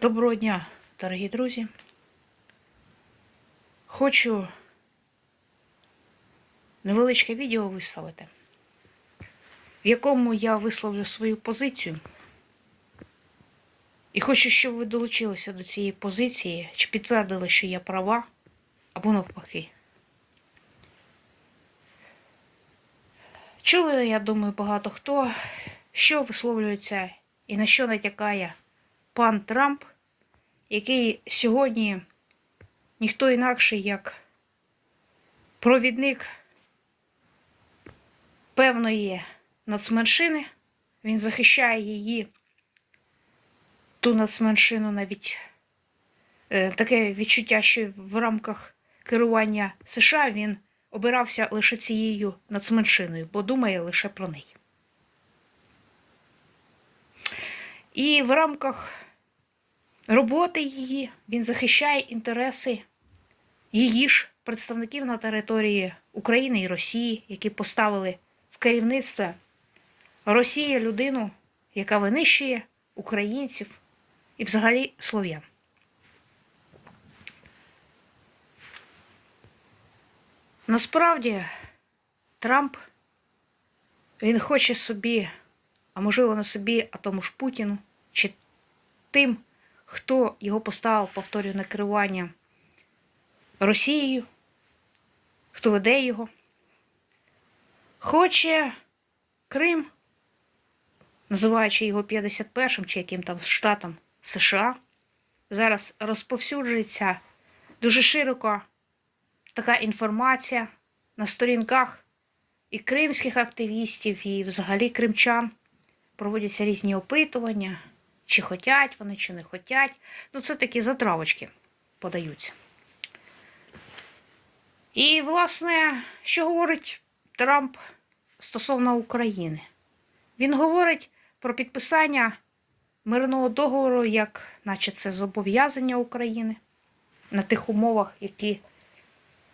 Доброго дня, дорогі друзі. Хочу невеличке відео виставити, в якому я висловлю свою позицію. І хочу, щоб ви долучилися до цієї позиції, чи підтвердили, що я права, або навпаки. Чули, я думаю, багато хто, що висловлюється і на що натякає пан Трамп, який сьогодні ніхто інакший, як провідник певної нацменшини. Він захищає її, ту нацменшину навіть е, таке відчуття, що в рамках керування США він обирався лише цією нацменшиною, бо думає лише про неї. І в рамках роботи її він захищає інтереси її ж представників на території України і Росії, які поставили в керівництво Росії людину, яка винищує українців і взагалі слов'ян. Насправді Трамп він хоче собі, а можливо не собі, а тому ж Путіну, чи тим, хто його поставив, повторюю, на керування Росією, хто веде його. Хоче Крим, називаючи його 51-м чи яким там штатом США, зараз розповсюджується дуже широко така інформація на сторінках і кримських активістів, і взагалі кримчан. Проводяться різні опитування, чи хотять вони, чи не хотять. Ну, це такі затравочки подаються. І, власне, що говорить Трамп стосовно України? Він говорить про підписання мирного договору, як наче це зобов'язання України на тих умовах, які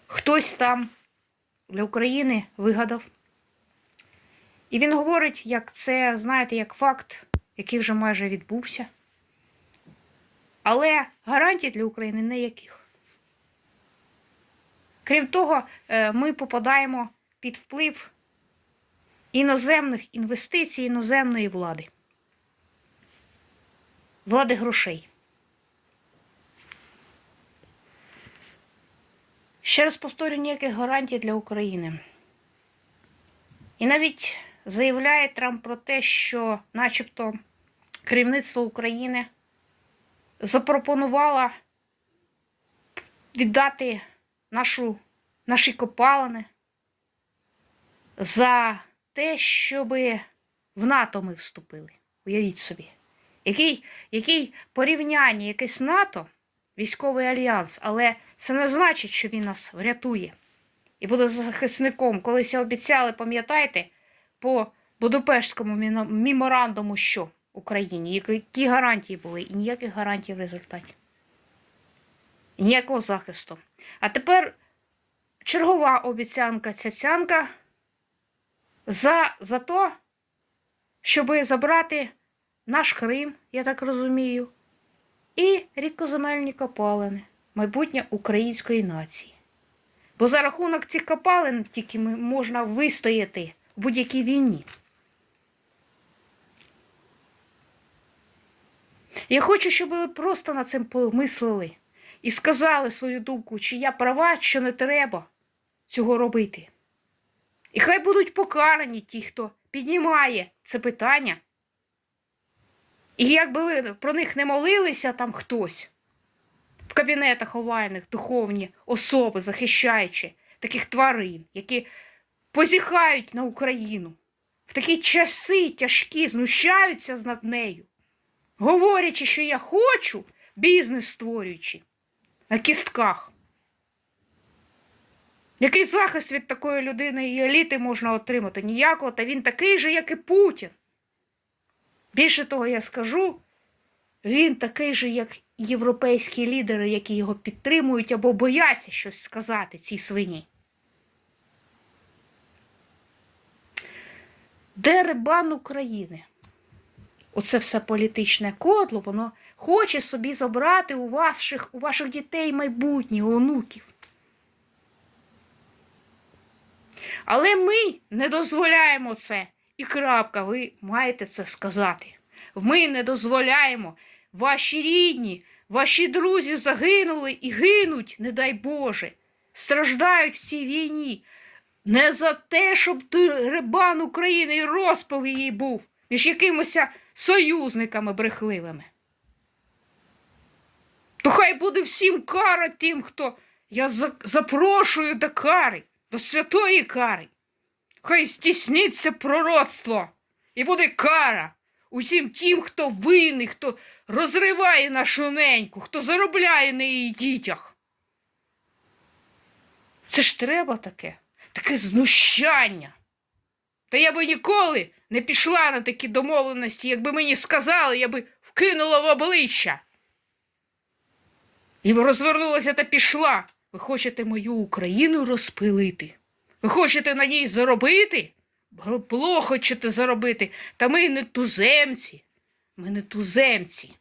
хтось там для України вигадав. І він говорить, як це, знаєте, як факт, який вже майже відбувся. Але гарантій для України ніяких. Крім того, е, ми попадаємо під вплив іноземних інвестицій, іноземної влади, влади грошей. Ще раз повторю, ніяких гарантій для України. І навіть заявляє Трамп про те, що, начебто, керівництво України запропонувало віддати нашу, наші копалини за те, щоб в НАТО ми вступили. Уявіть собі. Який, який порівняння, якесь НАТО, військовий альянс, але це не значить, що він нас врятує і буде захисником. Колись обіцяли, пам'ятаєте, по Будапештському меморандуму, що Україні, які гарантії були, і ніяких гарантій в результаті. Ніякого захисту. А тепер чергова обіцянка цяцянка за, за то, щоб забрати наш Крим, я так розумію, і рідкоземельні копалини, майбутнє української нації. Бо за рахунок цих копалин тільки можна вистояти в будь-якій війні. Я хочу, щоб ви просто над цим помислили і сказали свою думку, чи я права, що не треба цього робити. І хай будуть покарані ті, хто піднімає це питання. І якби ви про них не молилися там хтось в кабінетах овальних духовні особи, захищаючи таких тварин, які позіхають на Україну, в такі часи тяжкі знущаються над нею, говорячи, що я хочу, бізнес створюючи на кістках. Який захист від такої людини і еліти можна отримати? Ніякого, та він такий же, як і Путін. Більше того, я скажу, він такий же, як європейські лідери, які його підтримують або бояться щось сказати цій свині. Де рибан України? оце все політичне кодло, воно хоче собі забрати у ваших, у ваших дітей майбутнє, онуків. Але ми не дозволяємо це. І крапка, ви маєте це сказати. Ми не дозволяємо. Ваші рідні, ваші друзі загинули і гинуть, не дай Боже, страждають в цій війні. Не за те, щоб рибан України і розпил її був між якимось союзниками брехливими. То хай буде всім кара тим, хто я за... запрошую до кари, до святої кари. Хай здійсниться пророцтво і буде кара усім тим, хто винний, хто розриває нашу неньку, хто заробляє на її дітях. Це ж треба таке, таке знущання. Та я би ніколи не пішла на такі домовленості, якби мені сказали, я би вкинула в обличчя. І розвернулася та пішла. Ви хочете мою Україну розпилити? Ви хочете на ній заробити? Було хочете заробити, та ми не туземці. Ми не туземці.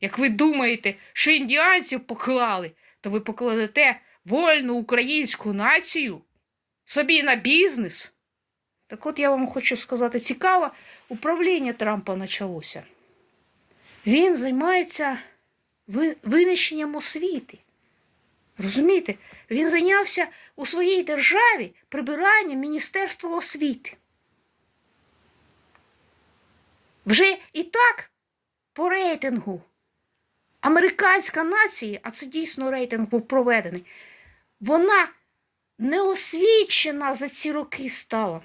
Як ви думаєте, що індіанців поклали, то ви покладете вольну українську націю собі на бізнес. Так от я вам хочу сказати, цікаве управління Трампа почалося. Він займається винищенням освіти. Розумієте, він зайнявся у своїй державі прибиранням Міністерства освіти. Вже і так по рейтингу американська нація, а це дійсно рейтинг був проведений, вона неосвічена за ці роки стала.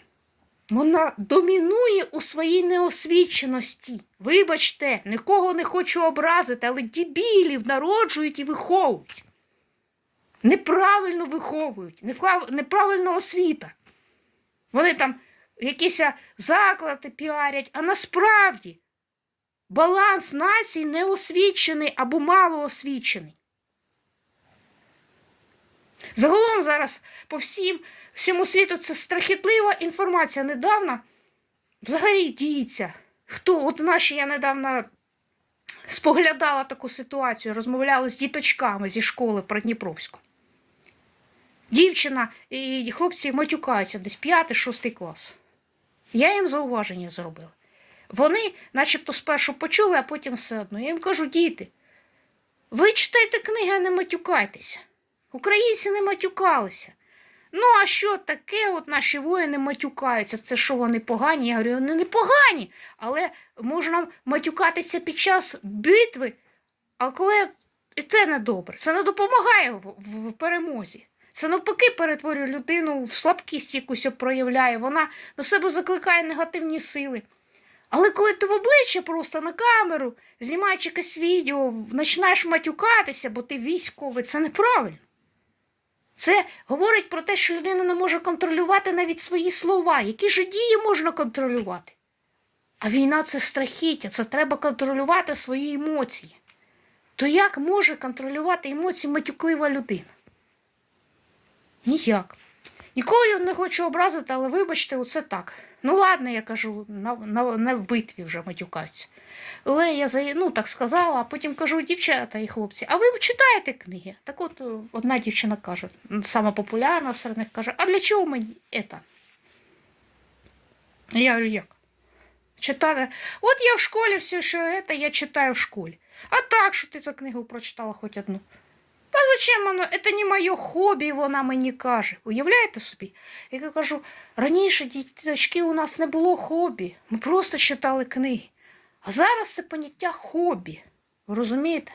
Вона домінує у своїй неосвіченості. Вибачте, нікого не хочу образити, але дібілів народжують і виховують. Неправильно виховують, неправильно освіта. Вони там якісь заклади піарять, а насправді баланс нації неосвічений або малоосвічений. Загалом зараз по всім всьому світу це страхітлива інформація. Недавно взагалі діється. Хто, от наші я недавно споглядала таку ситуацію, розмовляла з діточками зі школи про Дніпровську. Дівчина і хлопці матюкаються десь 5-6 клас. Я їм зауваження зробила. Вони, начебто, спершу почули, а потім все одно. Я їм кажу, діти, ви читайте книги, а не матюкайтеся. Українці не матюкалися. Ну, а що таке? От наші воїни матюкаються. Це що вони погані? Я говорю, вони не погані, але можна матюкатися під час битви, а коли і це не добре. Це не допомагає в, в, перемозі. Це навпаки перетворює людину в слабкість якусь проявляє. Вона до себе закликає негативні сили. Але коли ти в обличчя просто на камеру, знімаючи якесь відео, починаєш матюкатися, бо ти військовий, це неправильно. Це говорить про те, що людина не може контролювати навіть свої слова. Які ж дії можна контролювати? А війна це страхіття, це треба контролювати свої емоції. То як може контролювати емоції матюклива людина? Ніяк. Ніколи я не хочу образити, але вибачте, оце так. Ну, ладно, я кажу, на на, на битві вже матюкаються. Але я ну, так сказала, а потім кажу, дівчата і хлопці, а ви читаєте книги? Так от одна дівчина каже, сама популярна серед них каже, а для чого мені це? Я говорю, як? Читати. От я в школі все, що це, я читаю в школі. А так, що ти за книгу прочитала хоч одну. Та зачем воно? Це не моє хобі, вона мені каже. Уявляєте собі? Я кажу, раніше діточки у нас не було хобі. Ми просто читали книги. А зараз це поняття хобі. Ви розумієте?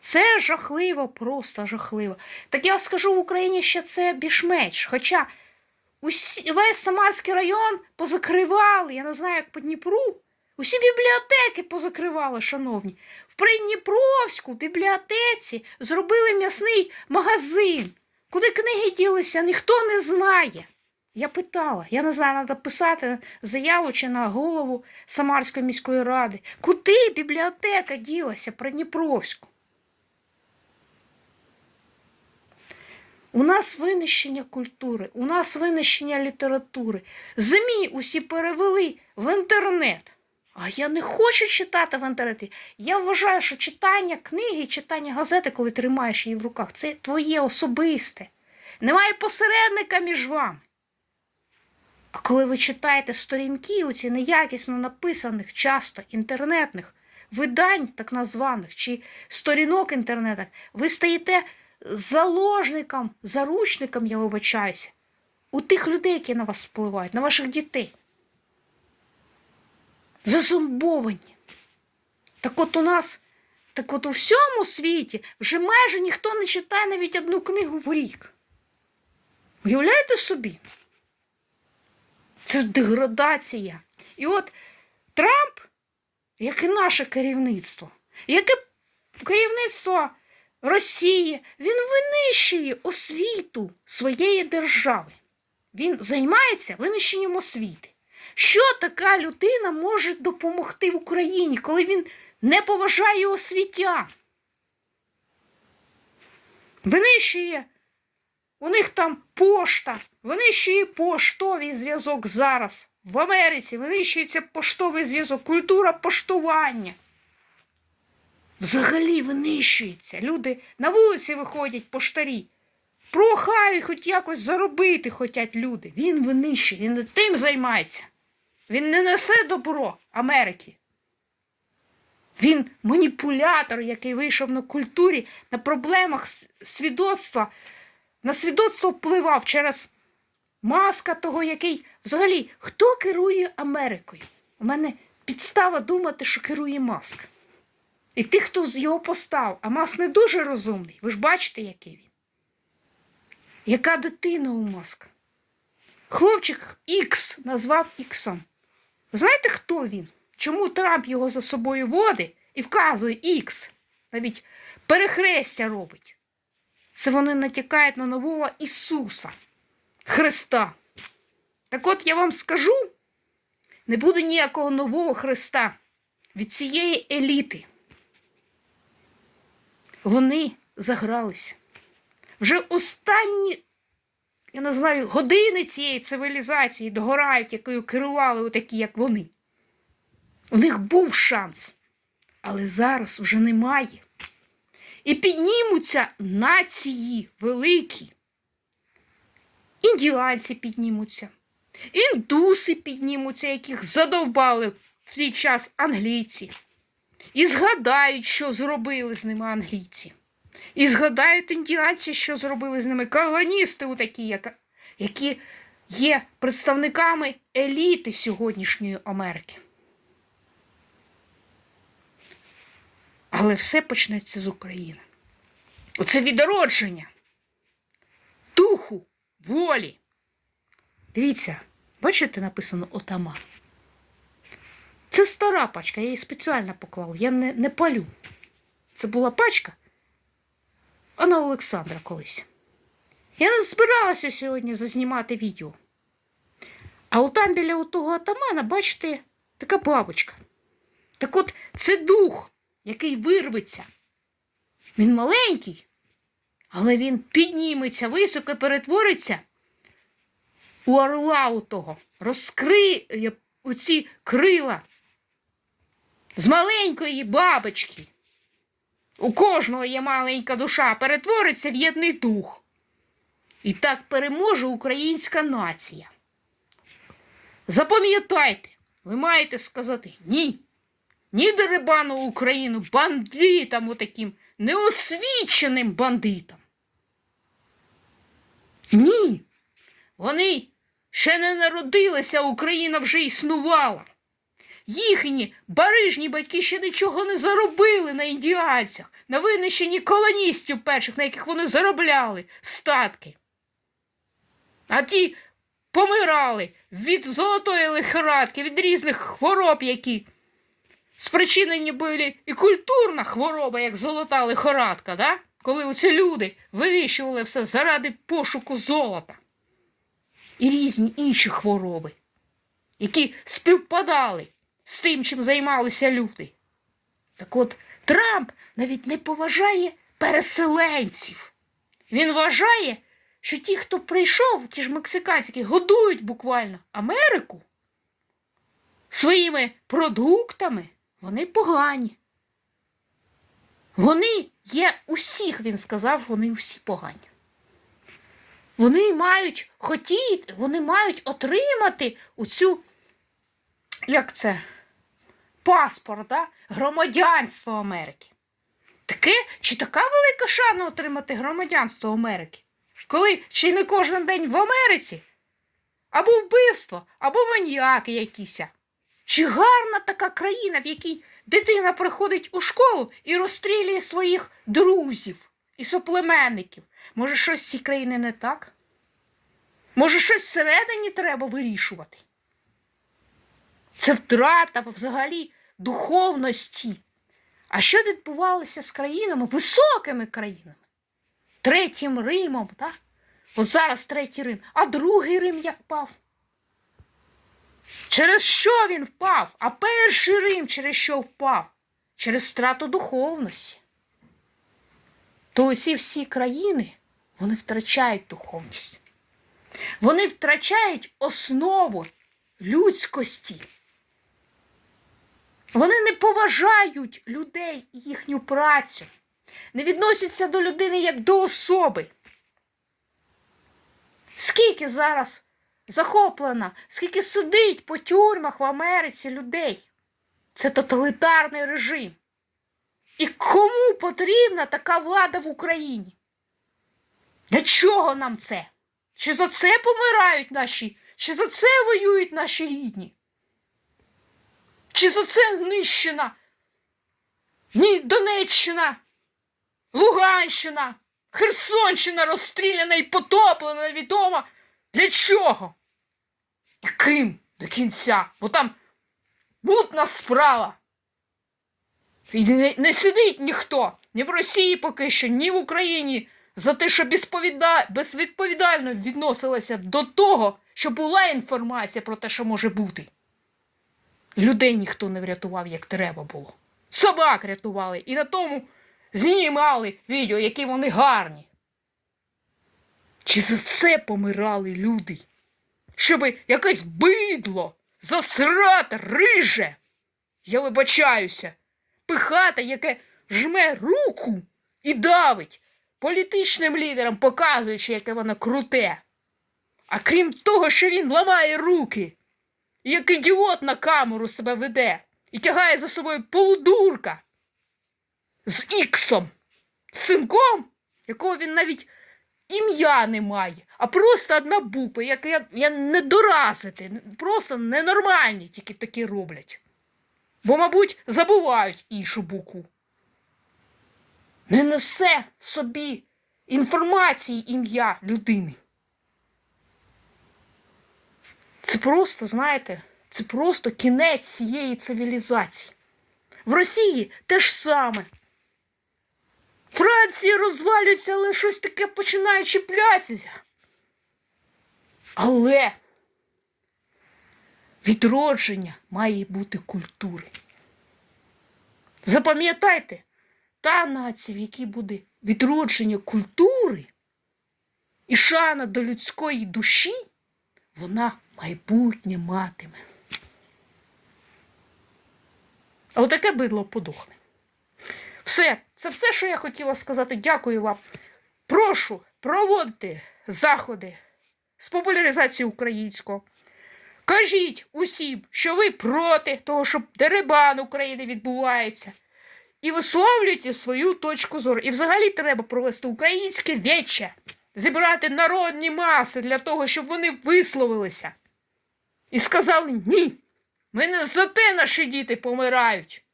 Це жахливо, просто жахливо. Так я скажу в Україні ще це більш-менш. Хоча усі, весь Самарський район позакривали, я не знаю, як по Дніпру. Усі бібліотеки позакривали, шановні. В Придніпровську бібліотеці зробили м'ясний магазин. Куди книги ділися, ніхто не знає. Я питала, я не знаю, треба писати заяву чи на голову Самарської міської ради. Куди бібліотека ділася Придніпровську? У нас винищення культури, у нас винищення літератури. ЗМІ усі перевели в інтернет. А я не хочу читати в інтернеті. Я вважаю, що читання книги, читання газети, коли тримаєш її в руках, це твоє особисте. Немає посередника між вами. А коли ви читаєте сторінки, оці неякісно написаних, часто інтернетних видань, так названих, чи сторінок інтернету, ви стаєте заложником, заручником, я вибачаюся, у тих людей, які на вас впливають, на ваших дітей. Зазомбовані. Так от у нас, так от у всьому світі вже майже ніхто не читає навіть одну книгу в рік. Уявляєте собі? Це ж деградація. І от Трамп, як і наше керівництво, як і керівництво Росії, він винищує освіту своєї держави. Він займається винищенням освіти. Що така людина може допомогти в Україні, коли він не поважає освітян? Винищує у них там пошта, винищує поштовий зв'язок зараз. В Америці винищується поштовий зв'язок, культура поштування. Взагалі винищується. Люди на вулиці виходять поштарі. Прохають хоч якось заробити хотять люди. Він винищує, він не тим займається. Він не несе добро Америки. Він маніпулятор, який вийшов на культурі, на проблемах свідоцтва, на свідоцтво впливав через маска того, який взагалі хто керує Америкою? У мене підстава думати, що керує маск. І тих, хто з його постав, а Маск не дуже розумний. Ви ж бачите, який він. Яка дитина у Маска? Хлопчик Ікс назвав Іксом. Ви знаєте, хто він? Чому Трамп його за собою водить і вказує Ікс? Навіть перехрестя робить. Це вони натякають на нового Ісуса Христа. Так от я вам скажу: не буде ніякого нового Христа від цієї еліти. Вони загралися. Вже останні, я не знаю, години цієї цивілізації догорають, якою керували отакі, як вони. У них був шанс, але зараз вже немає. І піднімуться нації великі. Індіанці піднімуться, індуси піднімуться, яких задовбали в цей час англійці. І згадають, що зробили з ними англійці. І згадають індіанці, що зробили з ними колоністи, такі, які є представниками еліти сьогоднішньої Америки. Але все почнеться з України. Оце відродження духу, волі. Дивіться, бачите, написано отаман. Це стара пачка, я її спеціально поклав, я не, не палю. Це була пачка, вона Олександра колись. Я не збиралася сьогодні зазнімати відео. А от там біля того атамана, бачите, така бабочка. Так от це дух, який вирветься. Він маленький, але він підніметься, високо перетвориться у орла у того, розкриє оці крила з маленької бабочки. У кожного є маленька душа, перетвориться в єдний дух. І так переможе українська нація. Запам'ятайте, ви маєте сказати ні. Ні дерибану Україну бандитам отаким неосвіченим бандитам. Ні. Вони ще не народилися, Україна вже існувала. Їхні барижні батьки ще нічого не заробили на індіанцях, на винищенні колоністів перших, на яких вони заробляли статки. А ті помирали від золотої лихорадки, від різних хвороб, які спричинені були і культурна хвороба, як золота лихорадка, да? коли оці люди вирішували все заради пошуку золота. І різні інші хвороби, які співпадали з тим, чим займалися люди. Так от Трамп навіть не поважає переселенців. Він вважає, що ті, хто прийшов, ті ж мексиканці, які годують буквально Америку, своїми продуктами, вони погані. Вони є усіх, він сказав, вони усі погані. Вони мають хотіти, вони мають отримати оцю, як це, паспорт, да? громадянство Америки. Таке, чи така велика шана отримати громадянство Америки? Коли ще не кожен день в Америці? Або вбивство, або маніяки якісь. Чи гарна така країна, в якій дитина приходить у школу і розстрілює своїх друзів і соплеменників? Може, щось з цієї країни не так? Може, щось всередині треба вирішувати? Це втрата взагалі духовності. А що відбувалося з країнами, високими країнами? Третім Римом, так? От зараз третій Рим, а другий Рим як пав? Через що він впав? А перший Рим через що впав? Через втрату духовності. То усі всі країни вони втрачають духовність. Вони втрачають основу людськості. Вони не поважають людей і їхню працю, не відносяться до людини як до особи. Скільки зараз захоплено, скільки сидить по тюрмах в Америці людей? Це тоталітарний режим. І кому потрібна така влада в Україні? Для чого нам це? Чи за це помирають наші, чи за це воюють наші рідні? Чи за це знищена? Ні, Донеччина, Луганщина, Херсонщина розстріляна і потоплена, невідомо. Для чого? І ким до кінця? Бо там мутна справа. І не, не сидить ніхто ні в Росії поки що, ні в Україні за те, що безповіда... безвідповідально відносилася до того, що була інформація про те, що може бути. Людей ніхто не врятував, як треба було. Собак рятували і на тому знімали відео, які вони гарні. Чи за це помирали люди? Щоби якесь бидло, засрата, риже, я вибачаюся, пихата, яке жме руку і давить політичним лідерам, показуючи, яке воно круте. А крім того, що він ламає руки, і як ідіот на камеру себе веде і тягає за собою полудурка з іксом, синком, якого він навіть ім'я не має, а просто одна буква, як я, я не доразити, просто ненормальні тільки такі роблять. Бо, мабуть, забувають іншу букву. Не несе в собі інформації ім'я людини. Це просто, знаєте, це просто кінець цієї цивілізації. В Росії те ж саме. Франція розвалюється, але щось таке починає чіплятися. Але відродження має бути культури. Запам'ятайте, та нація, в якій буде відродження культури і шана до людської душі, вона майбутнє матиме. А отаке бидло подохне. Все, це все, що я хотіла сказати. Дякую вам. Прошу проводити заходи з популяризації українського. Кажіть усім, що ви проти того, щоб дерибан України відбувається. І висловлюйте свою точку зору. І взагалі треба провести українське віче, зібрати народні маси для того, щоб вони висловилися. І сказали ні. Ми не за те наші діти помирають.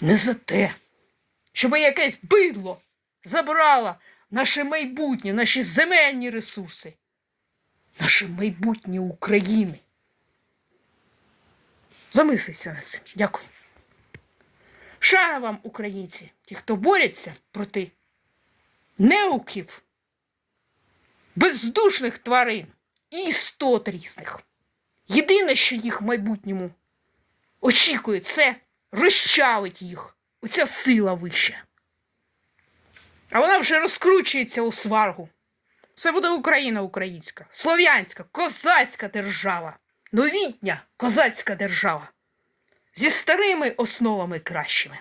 Не за те, щоб якесь бидло забрало наше майбутнє, наші земельні ресурси, наше майбутнє України. Замислися над цим. Дякую. Шана вам, українці, ті, хто борються проти неуків, бездушних тварин і істот різних. Єдине, що їх в майбутньому очікує, це розчавить їх. Оця сила вища. А вона вже розкручується у сваргу. Це буде Україна українська, слов'янська, козацька держава. новітня козацька держава зі старими основами кращими.